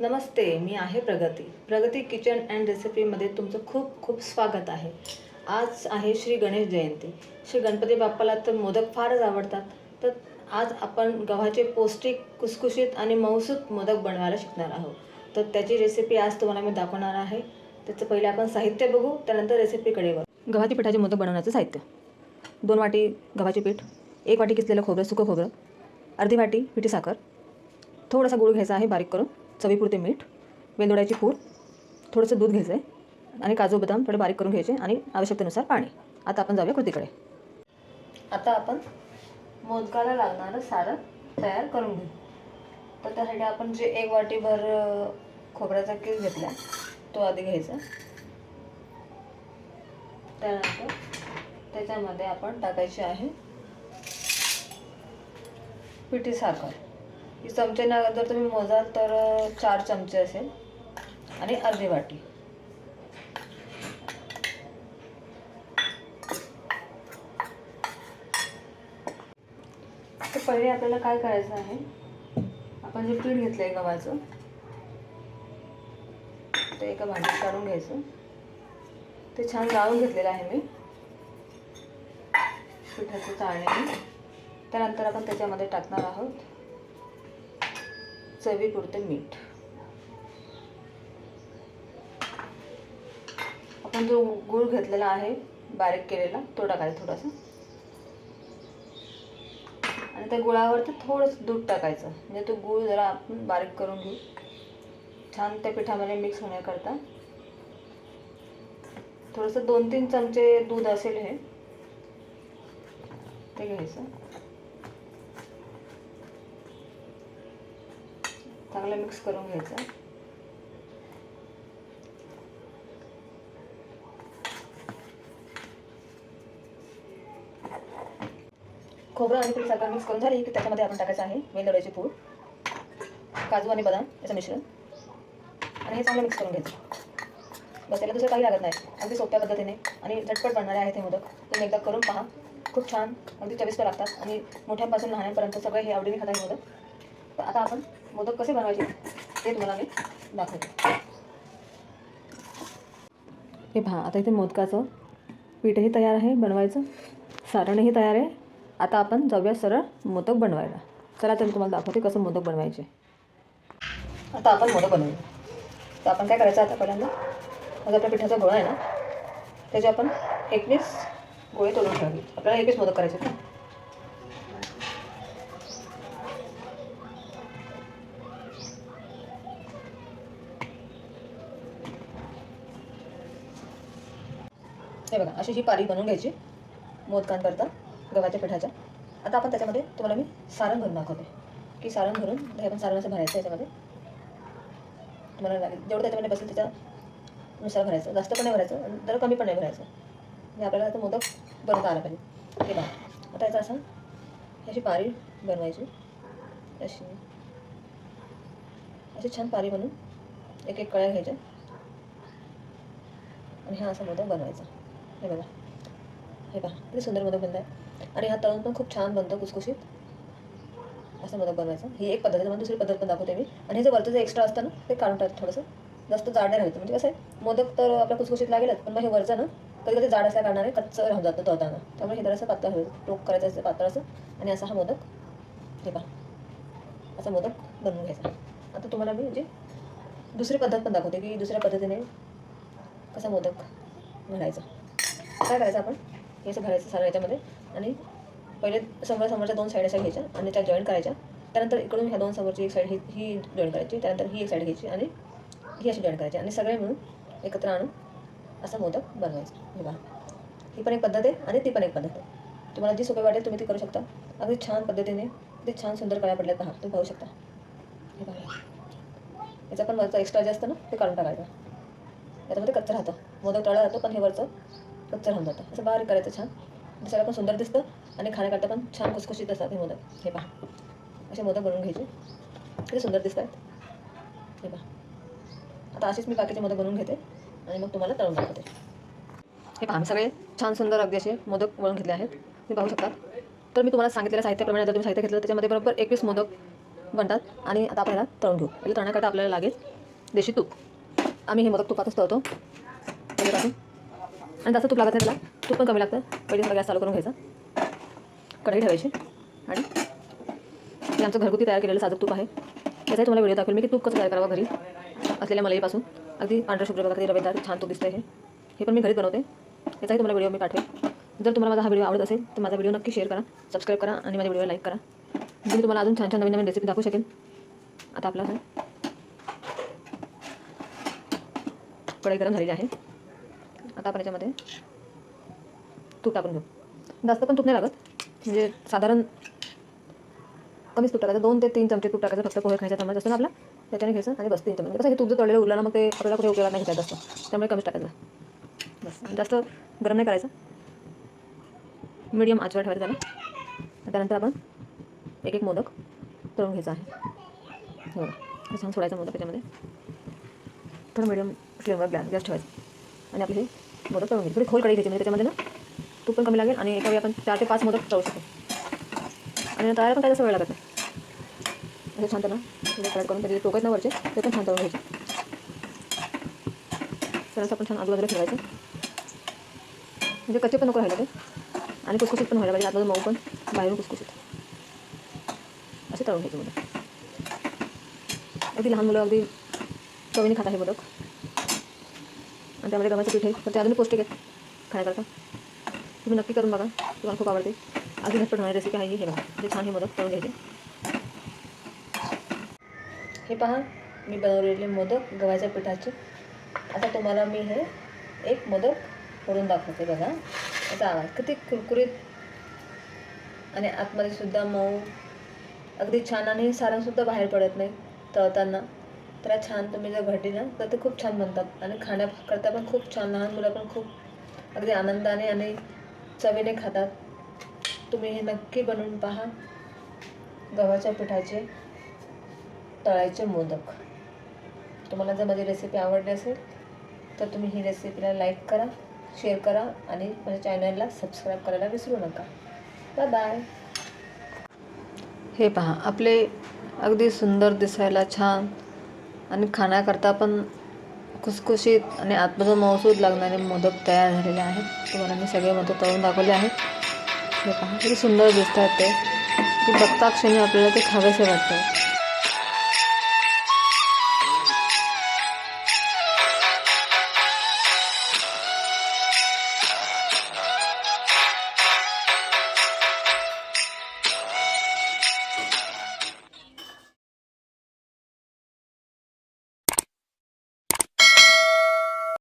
नमस्ते मी आहे प्रगती. प्रगती किचन अँड रेसिपीमध्ये तुमचं खूप खूप स्वागत आहे. आज आहे श्री गणेश जयंती. श्री गणपती बाप्पाला तर मोदक फारच आवडतात. तर आज आपण गव्हाचे पौष्टिक कुसकुशीत आणि मऊसूत मोदक बनवायला शिकणार आहोत. तर त्याची रेसिपी आज तुम्हाला मी दाखवणार आहे. त्याचं पहिले आपण साहित्य बघू त्यानंतर रेसिपीकडे बघू गव्हाची पिठाचे मोदक बनवण्याचं साहित्य. दोन वाटी गव्हाचे पीठ एक वाटी किसलेलं खोबरं सुकं खोबरं अर्धी वाटी पिठी साखर. थोडासा गूळ घ्यायचा आहे बारीक करून. चवीपुरते मीठ वेलदोड्याची पूड थोडंसं दूध घ्यायचं आहे आणि काजू बदाम थोडे बारीक करून घ्यायचे आणि आवश्यकतेनुसार पाणी. आता आपण जाऊया कृतीकडे. आता आपण मोदकाला लागणारं सारं तयार करून घेऊ. तर त्यासाठी आपण जे एक वाटीभर खोबऱ्याचा केस घेतला तो आधी घ्यायचा. त्यानंतर त्याच्यामध्ये आपण टाकायची आहे पिठी साखर ही चमचेनं जर तुम्ही मोजाल तर चार चमचे असेल. आणि अर्धी वाटी. तर पहिले आपल्याला काय करायचं आहे? आपण जे पीठ घेतलं आहे गव्हाचं ते एका भांड्यात काढून घ्यायचं. ते छान गाळून घेतलेलं आहे मी. पिठाचं चाळणी. त्यानंतर आपण त्याच्यामध्ये टाकणार आहोत. चवीपुरतं मीठ. आपण जो गूळ घेतलेला आहे बारीक केलेला तो टाकायचा थोडासा. आणि त्या गुळावरती थोडंसं दूध टाकायचं. म्हणजे तो गूळ जरा आपण बारीक करून घेऊ. छान त्या पिठामध्ये मिक्स होण्याकरता. थोडंसं दोन तीन चमचे दूध असेल हे. ते घ्यायचं. चांगलं मिक्स करून घ्यायचं. खोबरं आणि पीठ सगळं मिक्स करून झाली की त्याच्यामध्ये आपण टाकायचं आहे वेलदोड्याची पूड काजू आणि बदाम याचं मिश्रण. आणि हे चांगलं मिक्स करून घ्यायचं. बस त्याला दुसरं काही लागत नाही. अगदी सोप्या पद्धतीने आणि झटपट बनणारे आहेत हे मोदक. तुम्ही एकदा करून पहा. खूप छान. अगदी चविष्ट लागतात. आणि मोठ्यांपासून लहानांपर्यंत सगळे हे आवडीने खाता हे मोदक. तर आता आपण मोदक कसे बनवायचे ते तुम्हाला मी दाखवते. हे पहा आता इथे मोदकाचं पीठही तयार आहे बनवायचं. सारणही तयार आहे. आता आपण जाऊया सरळ मोदक बनवायला. चला तर मी तुम्हाला दाखवते कसं मोदक बनवायचे. आता आपण मोदक बनवूया. तर आपण काय करायचं आता पहिल्यांदा? मग आपल्या पिठाचा गोळा आहे ना? त्याचे आपण एकवीस गोळे तोडून ठेवावी आपल्याला एकवीस मोदक करायचे का हे बघा अशी ही पारी बनवून घ्यायची. मोदकांकरता गव्हाच्या पिठाच्या. आता आपण त्याच्यामध्ये तुम्हाला मी सारण भरून दाखवते. की सारण भरून हे आपण सारण असं भरायचं याच्यामध्ये. तुम्हाला लागेल. जेवढं त्याच्यामध्ये बसेल त्याच्यानुसार भरायचं. जास्त पण नाही भरायचं तर कमी पण नाही भरायचं. म्हणजे आपल्याला आता मोदक बनवता आला पाहिजे. हे बघा. आता याचा असं ह्याची अशी पारी बनवायची. अशी. अशी छान पारी बनवून एक एक कळ्या घ्यायच्या. आणि हा असा मोदक बनवायचा. हे बघा. हे पहा किती सुंदर मोदक बनला आहे आणि हा तळून पण खूप छान बनतो कुसकुशीत असं मोदक बनवायचं. ही एक पद्धत आहे दुसरी पद्धत पण दाखवते मी. आणि हे जे वरचं जे एक्स्ट्रा असतं ना ते काढून टाकतं थोडंसं. जास्त जाड नाही राहायचं. म्हणजे कसं आहे मोदक तर आपल्या कुसकुशीत लागेलच पण मग हे वरचं ना कधी कधी जाड असल्या कारणाने कच्चं राहून जातं तळताना. त्यामुळे हे जरासं पातळ हवं टोक करायचं असं पातळ असं. आणि असा हा मोदक हे पहा. असा मोदक बनवून घ्यायचा. आता तुम्हाला मी म्हणजे दुसरी पद्धत पण दाखवते की दुसऱ्या पद्धतीने कसा मोदक घालायचा काय करायचं आपण? हे असं भरायचं सारं याच्यामध्ये. आणि पहिले समोर समोरच्या दोन साईड अशा घ्यायच्या आणि त्या जॉईन करायच्या. त्यानंतर इकडून ह्या दोन समोरची एक साईड ही ही जॉईन करायची. त्यानंतर ही एक साईड घ्यायची आणि ही अशी जॉईन करायची. आणि सगळे मिळून एकत्र आणून असं मोदक बनवायचं. हे बघा ही पण एक पद्धत आहे आणि ती पण एक पद्धत आहे. तुम्हाला जी सोपी वाटेल तुम्ही ती करू शकता. अगदी छान पद्धतीने ते छान सुंदर कळ्या पडल्यात पहा. तुम्ही पाहू शकता. हे बघा याचा पण वरचा एक्स्ट्रा जे असतं ना ते काढून टाकायचं. याच्यामध्ये कच्चं राहतं. मोदक तळा जातो पण हे वरचं कच्चा राहून जातं. असं बारीक करायचं छान. दिसायला पण सुंदर दिसतं आणि खाण्याकरता पण छान खुसखुशीत असतात हे मोदक. हे पहा. असे मोदक बनवून घ्यायचे. किती सुंदर दिसत आहेत हे पहा. आता असेच मी बाकीचे मोदक बनवून घेते आणि मग तुम्हाला तळून दाखवते. हे पहा सगळे छान सुंदर अगदी असे मोदक बनवून घेतले आहेत. तुम्ही पाहू शकता. तर मी तुम्हाला सांगितलेल्या साहित्याप्रमाणे आता तुम्ही साहित्य घेतलं त्याच्यामध्ये बरोबर एकवीस मोदक बनतात. आणि आता आपल्याला तळून घेऊ. म्हणजे तळण्याकरता आपल्याला लागेल देशी तूप. आम्ही हे मोदक तुपातच तळतो. टाकून आणि जास्त तूप लागत नाही त्याला. तूप पण कमी लागतं. पहिले थोडा गॅस चालू करून घ्यायचा. कढई ठेवायची. आणि हे आमचं घरगुती तयार केलेलं साधं तूप आहे. त्याचाही तुम्हाला व्हिडिओ दाखवेल. मी की तूप कसं तयार करावं घरी? असलेल्या मलईपासून. अगदी पांढऱ्या शुभ्र प्रकारे रवेदार छान तूप दिसतं हे. हे पण मी घरीच बनवते. याचाही तुम्हाला व्हिडिओ मी पाठवेल. जर तुम्हाला माझा हा व्हिडिओ आवडत असेल तर माझा व्हिडिओ नक्की शेअर करा सबस्क्राईब करा आणि माझ्या व्हिडिओला लाईक करा. म्हणजे मी तुम्हाला अजून छान छान नवीन नवीन रेसिपी दाखवू शकेन. आता आपला कढई गरम झालेली आहे. आता आपण याच्यामध्ये तूप टाकून घेऊ. जास्त पण तूप नाही लागत. म्हणजे साधारण कमीच तूप टाकायचं. दोन ते तीन चमचे तूप टाकायचं. फक्त पोहे खायचा प्रमाणात जास्त ना आपला. त्याच्याने घ्यायचं आणि बस तीन चमचे. कसं हे तूप जर तळलेलं उरलं ना मग ते आपल्याला कुठे उपयोगात नाही घ्यायचं असतं त्यामुळे कमीच टाकायचं. बस. जास्त गरम नाही करायचं. मीडियम आचवर ठेवायचं त्याला. त्यानंतर आपण एक एक मोदक तळून घ्यायचा आहे. हो छान सोडायचा मोदक त्याच्यामध्ये. थोडं मीडियम फ्लेमवर गॅस गॅस ठेवायचं. आणि आपली मोदक तळून घ्यायचे थोडी खोल कढई घ्यायची म्हणजे त्याच्यामध्ये ना तूप पण कमी लागेल आणि एका वेळी आपण चार ते पाच मोदक तळू शकतो. आणि तळायला पण काय जास्त वेळ लागत नाही. असं छान त्यांना फ्राय करून त्याचे टोकत ना वरचे ते पण छान तळून घ्यायचे. तर आपण छान आजूबाजूला फिरवायचं म्हणजे कच्चे पण नको राहिलं ते आणि कुसकुशीत पण व्हायला पाहिजे. आतमध्ये मऊ पण बाहेरून कुसकुशीत असे तळून घ्यायचे मोदक अगदी लहान मुलं अगदी चवीने खात आहे मोदक आणि त्यामध्ये गव्हाचं पीठ आहे. तर ते अजून पौष्टिक आहे. खाण्याकरता तुम्ही नक्की करून बघा. तुम्हाला खूप आवडते. अजून झटपट होणारी रेसिपी आहे. हे बघा. म्हणजे छान हे मोदक करून घ्यायचे. हे पहा. मी बनवलेले मोदक गव्हाच्या पिठाचे. आता तुम्हाला मी हे एक मोदक फोडून दाखवते बघा. याचा आवाज किती कुरकुरीत. आणि आतमध्ये सुद्धा मऊ. अगदी छान आणि सारणसुद्धा बाहेर पडत नाही. तळताना. त्याला छान तुम्ही जर घडली ना तर ते खूप छान बनतात. आणि खाण्याकरता पण खूप छान लहान मुलं पण खूप अगदी आनंदाने आणि चवीने खातात. तुम्ही हे नक्की बनवून पहा. गव्हाच्या पिठाचे तळायचे मोदक. तुम्हाला जर माझी रेसिपी आवडली असेल तर तुम्ही ही रेसिपीला लाईक करा शेअर करा आणि माझ्या चॅनलला सबस्क्राईब करायला विसरू नका. बाय बाय हे पहा आपले अगदी सुंदर दिसायला छान आणि खाण्याकरता पण खुसखुशीत आणि आतमधून मौसूद लागणारे मोदक तयार झालेले आहेत. तुम्हाला मी सगळे मोदक तळून दाखवले आहेत. हे पहा किती सुंदर दिसतात ते. की बघता क्षणी आपल्याला ते खावेसे वाटतं